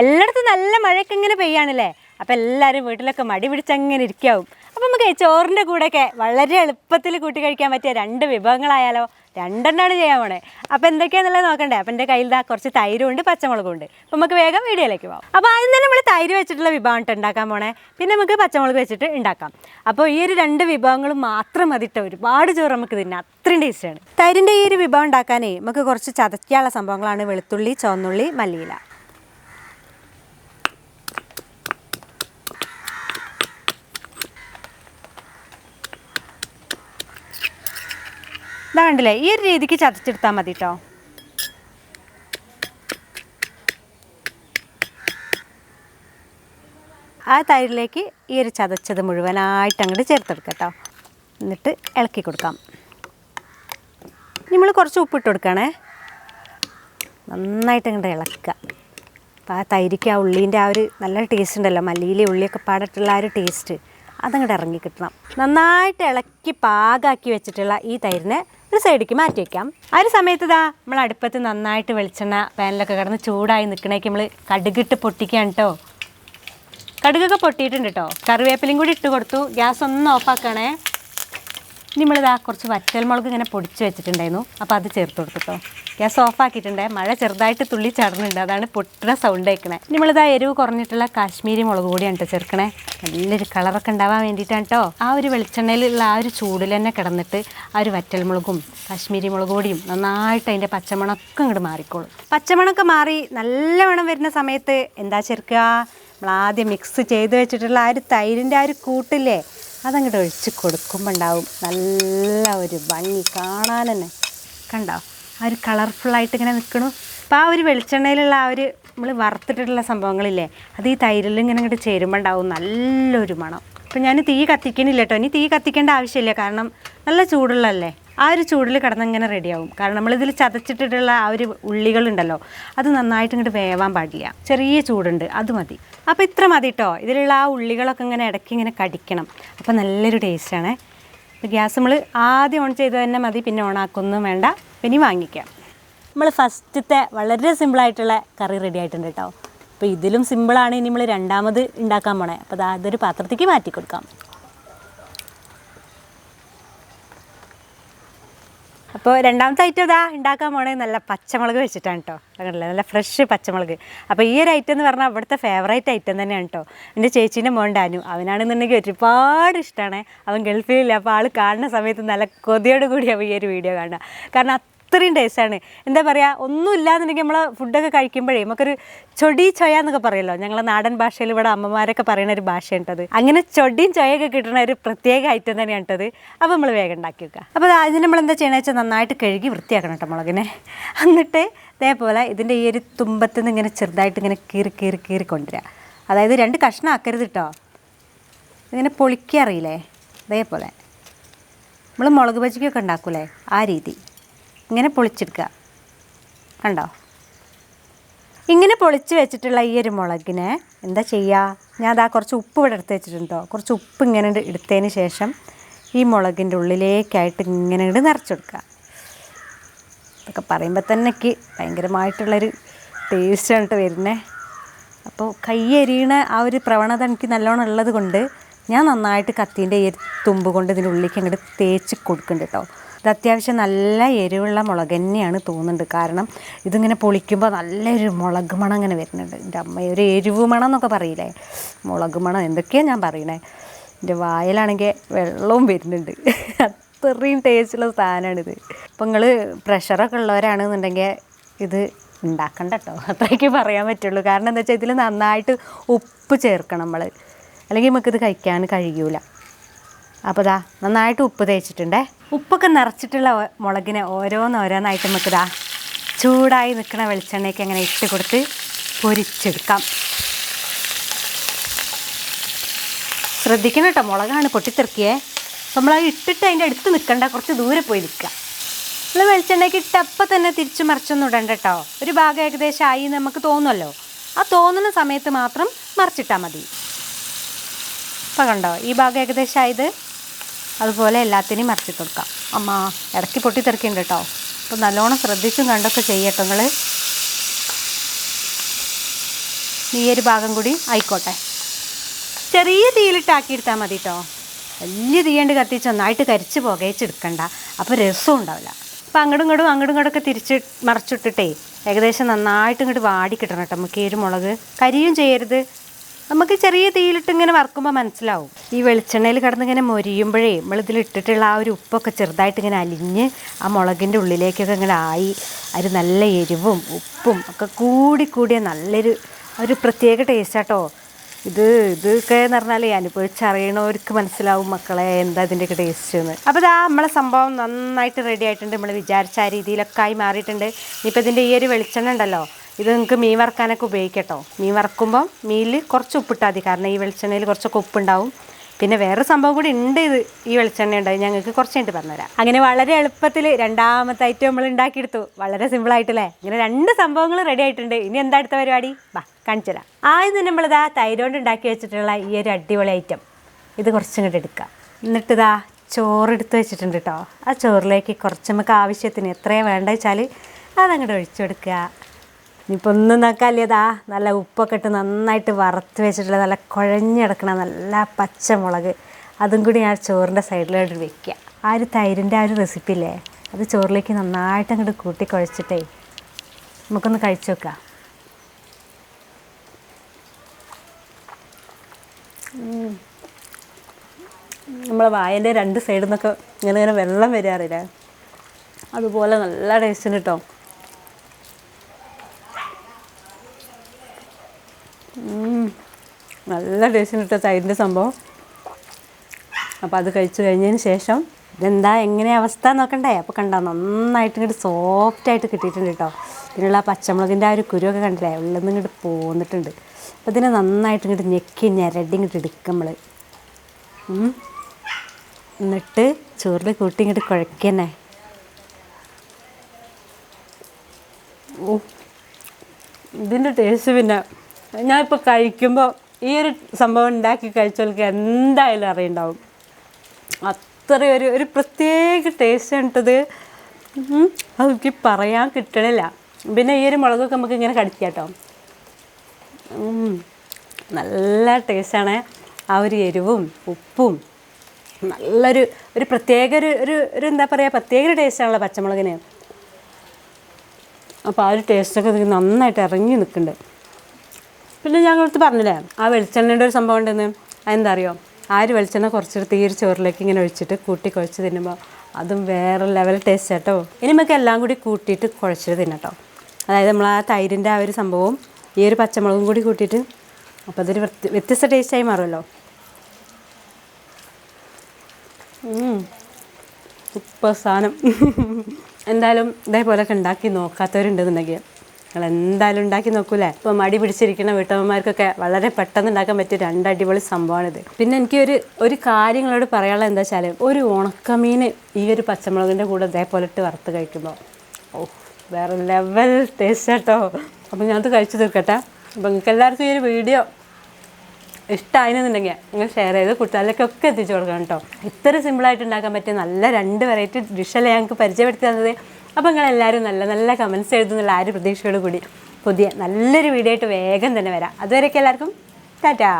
എല്ലായിടത്തും നല്ല മഴയൊക്കെ ഇങ്ങനെ പെയ്യാണല്ലേ? അപ്പം എല്ലാവരും വീട്ടിലൊക്കെ മടി പിടിച്ചങ്ങനെ ഇരിക്കാവും. അപ്പം നമുക്ക് ചോറിന്റെ കൂടെയൊക്കെ വളരെ എളുപ്പത്തിൽ കൂട്ടി കഴിക്കാൻ പറ്റിയ രണ്ട് വിഭവങ്ങളായാലോ? രണ്ടെണ്ണമാണ് ചെയ്യാൻ പോണേ. അപ്പം എന്തൊക്കെയാണെന്നുള്ളത് നോക്കണ്ടേ? അപ്പം എന്റെ കയ്യിൽ കുറച്ച് തൈരും ഉണ്ട് പച്ചമുളകും ഉണ്ട് അപ്പം നമുക്ക് വേഗം വീഡിയോയിലേക്ക് പോകാം അപ്പോൾ ആദ്യം തന്നെ നമ്മൾ തൈര് വെച്ചിട്ടുള്ള വിഭവം ഉണ്ടാക്കാൻ പോണേ. പിന്നെ നമുക്ക് പച്ചമുളക് വെച്ചിട്ട് ഉണ്ടാക്കാം. അപ്പോൾ ഈ ഒരു രണ്ട് വിഭവങ്ങളും മാത്രം മതിട്ട് ഒരുപാട് ചോറ് നമുക്ക് തിന്നാം അത്രയും ടേസ്റ്റാണ് തൈരിന്റെ ഈ ഒരു വിഭവം ഉണ്ടാക്കാനേ നമുക്ക് കുറച്ച് ചതയ്ക്കാനുള്ള സംഭവങ്ങളാണ് വെളുത്തുള്ളി ചുവന്നുള്ളി മല്ലിയില. ഇതാ ഈ ഒരു രീതിക്ക് ചതച്ചെടുത്താൽ മതി കേട്ടോ ആ തൈരിലേക്ക് ഈ ഒരു ചതച്ചത് മുഴുവനായിട്ട് അങ്ങോട്ട് ചേർത്തെടുക്കാം കേട്ടോ എന്നിട്ട് ഇളക്കി കൊടുക്കാം. നമ്മൾ കുറച്ച് ഉപ്പിട്ട് കൊടുക്കണേ. നന്നായിട്ട് അങ്ങോട്ട് ഇളക്കുക. അപ്പോൾ ആ തൈരിക്ക് ആ ഉള്ളീന്റെ ആ ഒരു നല്ല ടേസ്റ്റ് ഉണ്ടല്ലോ മല്ലിയിലെ ഉള്ളിയൊക്കെ പാടിട്ടുള്ള ആ ഒരു ടേസ്റ്റ് അതങ്ങോട്ട് ഇറങ്ങി കിട്ടണം. നന്നായിട്ട് ഇളക്കി പാകാക്കി വെച്ചിട്ടുള്ള ഈ തൈരിനെ ഒരു സൈഡിലേക്ക് മാറ്റി വയ്ക്കാം ആ ഒരു സമയത്ത് ഇതാ നമ്മൾ അടുപ്പത്ത് നന്നായിട്ട് വെളിച്ചെണ്ണ പാനിലൊക്കെ കിടന്ന് ചൂടായി നിൽക്കണേക്ക് നമ്മൾ കടുകിട്ട് പൊട്ടിക്കുകയാണ് കേട്ടോ കടുകൊക്കെ പൊട്ടിയിട്ടുണ്ട് കേട്ടോ കറിവേപ്പിലയും കൂടി ഇട്ട് കൊടുത്തു. ഗ്യാസ് ഒന്ന് ഓഫാക്കണേ നമ്മളിതാ കുറച്ച് വറ്റൽമുളക് ഇങ്ങനെ പൊടിച്ച് വെച്ചിട്ടുണ്ടായിരുന്നു. അപ്പോൾ അത് ചേർത്ത് കൊടുത്തു കേട്ടോ ഓഫ് ആക്കിയിട്ടുണ്ട്. മഴ ചെറുതായിട്ട് തുള്ളി ചടന്നുണ്ട്. അതാണ് പൊട്ടുന്ന സൗണ്ട് കേൾക്കണേ. നമ്മളിതാ എരിവ് കുറഞ്ഞിട്ടുള്ള കാശ്മീരി മുളക് പൊടിയാണ് കേട്ടോ ചേർക്കണേ. നല്ലൊരു കളറൊക്കെ ഉണ്ടാവാൻ വേണ്ടിയിട്ടാണ് കേട്ടോ ആ ഒരു വെളിച്ചെണ്ണയിലുള്ള ആ ഒരു ചൂടിൽ തന്നെ കിടന്നിട്ട് ആ ഒരു വറ്റൽമുളകും കാശ്മീരി മുളക് പൊടിയും നന്നായിട്ട് അതിന്റെ പച്ചമണമൊക്കെ ഇങ്ങോട്ട് മാറിക്കോളും. പച്ചമണമൊക്കെ മാറി നല്ല മണം വരുന്ന സമയത്ത് എന്താ ചേർക്കുക? നമ്മളാദ്യം മിക്സ് ചെയ്ത് വെച്ചിട്ടുള്ള ആ ഒരു തൈരിന്റെ ആ ഒരു കൂട്ടില്ലേ? അതങ്ങോട്ട് ഒഴിച്ച് കൊടുക്കുമ്പോൾ ഉണ്ടാവും നല്ല ഒരു ഭംഗി. കാണാൻ തന്നെ. കണ്ടോ? ആ ഒരു കളർഫുള്ളായിട്ട് ഇങ്ങനെ നിൽക്കണു അപ്പോൾ ആ ഒരു വെളിച്ചെണ്ണയിലുള്ള ആ ഒരു നമ്മൾ വറുത്തിട്ടുള്ള സംഭവങ്ങളില്ലേ അത് ഈ തൈരിൽ ഇങ്ങനെ ഇങ്ങോട്ട് ചേരുമ്പോൾ ഉണ്ടാവും നല്ലൊരു മണം. അപ്പോൾ ഞാൻ തീ കത്തിക്കണില്ല കേട്ടോ ഇനി തീ കത്തിക്കേണ്ട ആവശ്യമില്ല. കാരണം നല്ല ചൂടുള്ളതല്ലേ? ആ ഒരു ചൂടിൽ കിടന്ന് ഇങ്ങനെ റെഡിയാവും കാരണം നമ്മളിതിൽ ചതച്ചിട്ടിട്ടുള്ള ആ ഒരു ഉള്ളികളുണ്ടല്ലോ അത് നന്നായിട്ട് ഇങ്ങോട്ട് വേവാൻ പാടില്ല. ചെറിയ ചൂടുണ്ട് അത് മതി. അപ്പോൾ ഇത്ര മതി കേട്ടോ ഇതിലുള്ള ആ ഉള്ളികളൊക്കെ ഇങ്ങനെ ഇടയ്ക്ക് ഇങ്ങനെ കടിക്കണം. അപ്പോൾ നല്ലൊരു ടേസ്റ്റാണ് ഗ്യാസ് നമ്മൾ ആദ്യം ഓൺ ചെയ്ത് തന്നെ മതി പിന്നെ ഓൺ ആക്കൊന്നും വേണ്ട. പിന്നെ വാങ്ങിക്കാം. നമ്മൾ ഫസ്റ്റത്തെ വളരെ സിമ്പിളായിട്ടുള്ള കറി റെഡി ആയിട്ടുണ്ട് കേട്ടോ അപ്പോൾ ഇതിലും സിമ്പിളാണ് ഇനി നമ്മൾ രണ്ടാമത് ഉണ്ടാക്കാൻ പോണേ. അപ്പോൾ അത് അതൊരു പാത്രത്തേക്ക് മാറ്റി കൊടുക്കാം. അപ്പോൾ രണ്ടാമത്തെ ഐറ്റം ഇതാ ഉണ്ടാക്കാൻ പോണേ നല്ല പച്ചമുളക് വെച്ചിട്ടാണ് കേട്ടോ കണ്ടില്ലേ? നല്ല ഫ്രഷ് പച്ചമുളക്. അപ്പോൾ ഈ ഒരു ഐറ്റം എന്ന് പറഞ്ഞാൽ അവിടുത്തെ ഫേവറേറ്റ് ഐറ്റം തന്നെയാണ് കേട്ടോ എന്റെ ചേച്ചീന്റെ മോൻ ഡാനു. അവനാണെന്നുണ്ടെങ്കിൽ ഒരുപാട് ഇഷ്ടമാണ് അവൻ ഗൾഫിലില്ല. അപ്പോൾ ആൾ കാണുന്ന സമയത്ത് നല്ല കൊതിയോട് കൂടിയാണ് ഈ ഒരു വീഡിയോ കാണുക. കാരണം അത്രയും ടേസ്റ്റാണ് എന്താ പറയുക ഒന്നും ഇല്ലാന്നുണ്ടെങ്കിൽ നമ്മൾ ഫുഡൊക്കെ കഴിക്കുമ്പോഴേ നമുക്കൊരു ചൊടി ചൊയ എന്നൊക്കെ പറയുമല്ലോ ഞങ്ങളെ നാടൻ ഭാഷയിൽ ഇവിടെ അമ്മമാരൊക്കെ പറയുന്ന ഒരു ഭാഷയുണ്ടത് അങ്ങനെ ചൊടിയും ചൊയൊക്കെ കിട്ടുന്ന ഒരു പ്രത്യേക ഐറ്റം തന്നെയാണ് കേട്ടത്. അപ്പോൾ നമ്മൾ വേഗം ഉണ്ടാക്കി വെക്കുക അപ്പോൾ അതിന് നമ്മൾ എന്താ ചെയ്യണമെന്ന് വെച്ചാൽ നന്നായിട്ട് കഴുകി വൃത്തിയാക്കണം കേട്ടോ മുളകിനെ. എന്നിട്ട് ഇതേപോലെ ഇതിന്റെ ഈ ഒരു തുമ്പത്ത് നിന്ന് ഇങ്ങനെ ചെറുതായിട്ട് ഇങ്ങനെ കീറി കീറി കീറി കൊണ്ടുവരിക അതായത് രണ്ട് കഷ്ണം ആക്കരുത് കേട്ടോ. ഇങ്ങനെ പൊളിക്കറിയില്ലേ അതേപോലെ നമ്മൾ മുളക് ബജിക്കൊക്കെ ഉണ്ടാക്കൂലേ? ആ രീതി. ഇങ്ങനെ പൊളിച്ചെടുക്കുക. കണ്ടോ? ഇങ്ങനെ പൊളിച്ച് വെച്ചിട്ടുള്ള ഈ ഒരു മുളകിനെ എന്താ ചെയ്യുക? ഞാൻ അതാ കുറച്ച് ഉപ്പ് ഇവിടെ എടുത്ത് വെച്ചിട്ടുണ്ടോ കുറച്ച് ഉപ്പ് ഇങ്ങനെ എടുത്തതിന് ശേഷം ഈ മുളകിന്റെ ഉള്ളിലേക്കായിട്ട് ഇങ്ങനെ ഇങ്ങോട്ട് നിറച്ചെടുക്കുക അതൊക്കെ പറയുമ്പോൾ തന്നെ ഭയങ്കരമായിട്ടുള്ളൊരു ടേസ്റ്റ് കേട്ടോ വരുന്നത് അപ്പോൾ കൈ എരിയണ ആ ഒരു പ്രവണത എനിക്ക് നല്ലോണം ഉള്ളത് കൊണ്ട് ഞാൻ നന്നായിട്ട് കത്തീന്റെ ഈ തുമ്പ് കൊണ്ട് ഇതിന്റെ ഉള്ളിലേക്ക് അങ്ങോട്ട് തേച്ച് കൊടുക്കുന്നുണ്ട് കേട്ടോ ഇത് അത്യാവശ്യം നല്ല എരിവുള്ള മുളക് തന്നെയാണ് തോന്നുന്നുണ്ട്. കാരണം ഇതിങ്ങനെ പൊളിക്കുമ്പോൾ നല്ലൊരു മുളക് മണം ഇങ്ങനെ വരുന്നുണ്ട്. എന്റെ അമ്മ ഒരു എരിവ് മണം എന്നൊക്കെ പറയില്ലേ? മുളക് മണം എന്തൊക്കെയാണ് ഞാൻ പറയണേ? എന്റെ വായിലാണെങ്കിൽ വെള്ളവും വരുന്നുണ്ട്. അത്രയും ടേസ്റ്റുള്ള സാധനമാണിത് അപ്പോൾ നിങ്ങൾ പ്രഷറൊക്കെ ഉള്ളവരാണെന്നുണ്ടെങ്കിൽ ഇത് ഉണ്ടാക്കണ്ട കേട്ടോ അത്രയ്ക്ക് പറയാൻ പറ്റുള്ളൂ. കാരണം എന്താ വെച്ചാൽ ഇതിൽ നന്നായിട്ട് ഉപ്പ് ചേർക്കണം നമ്മൾ അല്ലെങ്കിൽ നമുക്കിത് കഴിക്കാൻ കഴിയൂല. അപ്പോൾ ഇതാ നന്നായിട്ട് ഉപ്പ് തേച്ചിട്ടുണ്ടേ. ഉപ്പൊക്കെ നിറച്ചിട്ടുള്ള മുളകിനെ ഓരോന്നോരോന്നായിട്ട് നമുക്ക് ഇതാ ചൂടായി നിൽക്കുന്ന വെളിച്ചെണ്ണയ്ക്ക് അങ്ങനെ ഇട്ട് കൊടുത്ത് പൊരിച്ചെടുക്കാം. ശ്രദ്ധിക്കണം കേട്ടോ മുളകാണ് പൊട്ടിത്തെറുക്കിയേ നമ്മൾ അത് ഇട്ടിട്ട് അതിന്റെ അടുത്ത് നിൽക്കണ്ട കുറച്ച് ദൂരെ പോയി നിൽക്കുക. നമ്മൾ വെളിച്ചെണ്ണയ്ക്ക് ഇട്ടപ്പോൾ തന്നെ തിരിച്ചു മറിച്ചൊന്നും ഇടണ്ട കേട്ടോ. ഒരു ഭാഗം ഏകദേശം ആയി എന്ന് നമുക്ക് തോന്നുമല്ലോ. ആ തോന്നുന്ന സമയത്ത് മാത്രം മറിച്ചിട്ടാൽ മതി. ഇപ്പം കണ്ടോ ഈ ഭാഗം ഏകദേശം ആയത്? അതുപോലെ എല്ലാത്തിനെയും മറിച്ച് കൊടുക്കാം അമ്മ ഇടയ്ക്ക് പൊട്ടിത്തെറിക്കുന്നുണ്ട് കേട്ടോ. അപ്പോൾ നല്ലോണം ശ്രദ്ധിച്ചും കണ്ടൊക്കെ ചെയ്യട്ടോ നിങ്ങൾ ഈ ഒരു ഭാഗം കൂടി ആയിക്കോട്ടെ. ചെറിയ തീയിലിട്ടാക്കി എടുത്താൽ മതി കേട്ടോ. വലിയ തീയണ്ട് കത്തിച്ച് ഒന്നായിട്ട് കരിച്ച് പുകയിച്ചെടുക്കണ്ട. അപ്പോൾ രസം ഉണ്ടാവില്ല. അപ്പോൾ അങ്ങോട്ടും ഇങ്ങോട്ടും അങ്ങോട്ടും ഇങ്ങോട്ടൊക്കെ തിരിച്ച് മറച്ചിട്ടിട്ടേ ഏകദേശം നന്നായിട്ട് ഇങ്ങോട്ട് വാടി കിട്ടണം കേട്ടോ. നമുക്ക് ഈ ഒരു മുളക്. കരിയും ചെയ്യരുത്. നമുക്ക് ചെറിയ തീയിലിട്ട് ഇങ്ങനെ വറക്കുമ്പോൾ മനസ്സിലാവും. ഈ വെളിച്ചെണ്ണയിൽ കിടന്ന് ഇങ്ങനെ മൊരിയുമ്പോഴേ നമ്മളിതിൽ ഇട്ടിട്ടുള്ള ആ ഒരു ഉപ്പൊക്കെ ചെറുതായിട്ട് ഇങ്ങനെ അലിഞ്ഞ് ആ മുളകിന്റെ ഉള്ളിലേക്കൊക്കെ ഇങ്ങനെ ആയി. ഒരു നല്ല എരിവും ഉപ്പും ഒക്കെ കൂടി കൂടിയ നല്ലൊരു ഒരു പ്രത്യേക ടേസ്റ്റാട്ടോ ഇത് ഇതൊക്കെ എന്ന് പറഞ്ഞാൽ അനുഭവിച്ചറിയണവർക്ക് മനസ്സിലാവും മക്കളെ എന്താ ഇതിന്റെയൊക്കെ ടേസ്റ്റ് എന്ന്. അപ്പോൾ ഇതാ നമ്മളെ സംഭവം നന്നായിട്ട് റെഡി ആയിട്ടുണ്ട്. നമ്മൾ വിചാരിച്ച ആ രീതിയിലൊക്കെ ആയി മാറിയിട്ടുണ്ട്. ഇനിയിപ്പോൾ ഇതിന്റെ ഈ ഒരു വെളിച്ചെണ്ണ ഉണ്ടല്ലോ ഇത് നിങ്ങൾക്ക് മീൻ വറക്കാനൊക്കെ ഉപയോഗിക്കട്ടോ. മീൻ വറക്കുമ്പോൾ മീനിൽ കുറച്ച് ഉപ്പിട്ടാൽ മതി. കാരണം ഈ വെളിച്ചെണ്ണയിൽ കുറച്ചൊക്കെ ഉപ്പുണ്ടാവും. പിന്നെ വേറെ സംഭവം കൂടി ഉണ്ട് ഇത് ഈ വെളിച്ചെണ്ണ ഉണ്ടായി. ഞങ്ങൾക്ക് കുറച്ച് കഴിഞ്ഞിട്ട് പറഞ്ഞുതരാം. അങ്ങനെ വളരെ എളുപ്പത്തിൽ രണ്ടാമത്തെ ഐറ്റം നമ്മൾ ഉണ്ടാക്കിയെടുത്തു. വളരെ സിമ്പിൾ ആയിട്ടല്ലേ? ഇങ്ങനെ രണ്ട് സംഭവങ്ങൾ റെഡി ആയിട്ടുണ്ട്. ഇനി എന്താ അടുത്ത പരിപാടി? വാ കാണിച്ചു തരാം. ആദ്യം തന്നെ നമ്മളിതാ തൈരോണ്ട് ഉണ്ടാക്കി വെച്ചിട്ടുള്ള ഈ ഒരു അടിപൊളി ഐറ്റം ഇത് കുറച്ചും കൂടി എടുക്കാം എന്നിട്ടിതാ ചോറെടുത്ത് വെച്ചിട്ടുണ്ട് കേട്ടോ. ആ ചോറിലേക്ക് കുറച്ച് നമുക്ക് ആവശ്യത്തിന് എത്രയാണ് വേണ്ടത് വെച്ചാൽ അതങ്ങോട്ട് ഒഴിച്ചു കൊടുക്കുക. ഇനിയിപ്പോൾ ഒന്നും നോക്കാല്ലേതാ നല്ല ഉപ്പൊക്കെ ഇട്ട് നന്നായിട്ട് വറുത്ത് വെച്ചിട്ടുള്ള നല്ല കുഴഞ്ഞെടുക്കണ നല്ല പച്ചമുളക്. അതും കൂടി ഞാൻ ചോറിന്റെ സൈഡിലോട്ട് വെക്കുക ആ ഒരു തൈരിന്റെ ആ ഒരു റെസിപ്പി ഇല്ലേ? അത് ചോറിലേക്ക് നന്നായിട്ട് അങ്ങോട്ട് കൂട്ടി കുഴച്ചിട്ടേ നമുക്കൊന്ന് കഴിച്ചു നോക്കാം. നമ്മളെ വായന്റെ രണ്ട് സൈഡിൽ നിന്നൊക്കെ ഇങ്ങനെ ഇങ്ങനെ വെള്ളം വരാറില്ല? അതുപോലെ നല്ല ടേസ്റ്റിന് കേട്ടോ നല്ല ടേസ്റ്റിന് തൈരിന്റെ സംഭവം. അപ്പോൾ അത് കഴിച്ചു കഴിഞ്ഞതിന് ശേഷം ഇതെന്താ എങ്ങനെ അവസ്ഥ നോക്കണ്ടേ? അപ്പോൾ കണ്ടോ നന്നായിട്ട് ഇങ്ങോട്ട് സോഫ്റ്റായിട്ട് കിട്ടിയിട്ടുണ്ട് കേട്ടോ ഇതിനുള്ള പച്ചമുളകിന്റെ ആ ഒരു കുരുവൊക്കെ കണ്ടില്ലേ ഉള്ളിൽ നിന്ന് ഇങ്ങോട്ട് പോന്നിട്ടുണ്ട്. അപ്പോൾ ഇതിനെ നന്നായിട്ട് ഇങ്ങോട്ട് ഞെക്കി ഞരടി ഇങ്ങോട്ട് എടുക്കും നമ്മൾ എന്നിട്ട് ചോറിൽ കൂട്ടി ഇങ്ങോട്ട് കുഴക്കന്നെ. ഓ ഇതിന്റെ ടേസ്റ്റ് പിന്നെ ഞാനിപ്പോൾ കഴിക്കുമ്പോൾ ഈ ഒരു സംഭവം ഉണ്ടാക്കി കഴിച്ചവർക്ക് എന്തായാലും അറിയുണ്ടാവും. അത്ര ഒരു പ്രത്യേക ടേസ്റ്റ് ഉണ്ടത്. അതെനിക്ക് പറയാൻ കിട്ടണില്ല. പിന്നെ ഈ ഒരു മുളകൊക്കെ നമുക്ക് ഇങ്ങനെ കടിക്കാം കേട്ടോ നല്ല ടേസ്റ്റാണ് ആ ഒരു എരിവും ഉപ്പും നല്ലൊരു ഒരു പ്രത്യേക ഒരു ഒരു ഒരു എന്താ പറയുക പ്രത്യേക ഒരു ടേസ്റ്റാണല്ലോ പച്ചമുളകിന്. അപ്പോൾ ആ ഒരു ടേസ്റ്റൊക്കെ നന്നായിട്ട് ഇറങ്ങി നിൽക്കുന്നുണ്ട്. പിന്നെ ഞങ്ങളടുത്ത് പറഞ്ഞില്ലേ ആ വെളിച്ചെണ്ണയുടെ ഒരു സംഭവം ഉണ്ടെന്ന്. അതെന്താ അറിയോ? ആ ഒരു വെളിച്ചെണ്ണ കുറച്ചെടുത്ത് ഒരു ചോറിലേക്ക് ഇങ്ങനെ ഒഴിച്ചിട്ട് കൂട്ടി കുഴച്ച് തിന്നുമ്പോൾ അതും വേറെ ലെവൽ ടേസ്റ്റ് കേട്ടോ ഇനി നമുക്ക് എല്ലാം കൂടി കൂട്ടിയിട്ട് കുഴച്ചിട്ട് തിന്നട്ടോ. അതായത് നമ്മൾ ആ തൈരിന്റെ ആ ഒരു സംഭവവും ഈ ഒരു പച്ചമുളകും കൂടി കൂട്ടിയിട്ട് അപ്പോൾ അതൊരു വ്യത്യ- വ്യത്യസ്ത ടേസ്റ്റായി മാറുമല്ലോ. സൂപ്പർ സാധനം. എന്തായാലും ഇതേപോലെയൊക്കെ ഉണ്ടാക്കി നോക്കാത്തവരുണ്ടെന്നുണ്ടെങ്കിൽ നിങ്ങൾ എന്തായാലും ഉണ്ടാക്കി നോക്കൂലേ? ഇപ്പോൾ മടി പിടിച്ചിരിക്കുന്ന വീട്ടമ്മമാർക്കൊക്കെ വളരെ പെട്ടെന്ന് ഉണ്ടാക്കാൻ പറ്റിയ രണ്ട് അടിപൊളി സംഭവമാണിത്. പിന്നെ എനിക്ക് ഒരു ഒരു കാര്യങ്ങളോട് പറയാനുള്ളത് എന്താ വെച്ചാൽ ഒരു ഉണക്കമീൻ ഈ ഒരു പച്ചമുളകിന്റെ കൂടെ ഇതേപോലെ ഇട്ട് വറുത്ത് കഴിക്കുമ്പോൾ ഓ വേറെ ലെവൽ ടേസ്റ്റ് കേട്ടോ അപ്പോൾ ഞാനത് കഴിച്ചു തീർക്കട്ടെ. അപ്പോൾ നിങ്ങൾക്ക് എല്ലാവർക്കും ഈ ഒരു വീഡിയോ ഇഷ്ടമായിരുന്നുണ്ടെങ്കിൽ നിങ്ങൾ ഷെയർ ചെയ്ത് കുട്ടികളിലേക്കൊക്കെ എത്തിച്ചു കൊടുക്കണം കേട്ടോ. ഇത്ര സിമ്പിളായിട്ട് ഉണ്ടാക്കാൻ പറ്റിയ നല്ല രണ്ട് വെറൈറ്റി ഡിഷല്ലേ ഞങ്ങൾക്ക് പരിചയപ്പെടുത്തി തന്നത്? അപ്പോൾ നിങ്ങൾ എല്ലാവരും നല്ല നല്ല കമൻസ് എഴുതുന്നുള്ള ആ ഒരു പ്രതീക്ഷയോട് കൂടി പുതിയ നല്ലൊരു വീഡിയോ ആയിട്ട് വേഗം തന്നെ വരാം. അതുവരെയൊക്കെ എല്ലാവർക്കും ടാറ്റാ.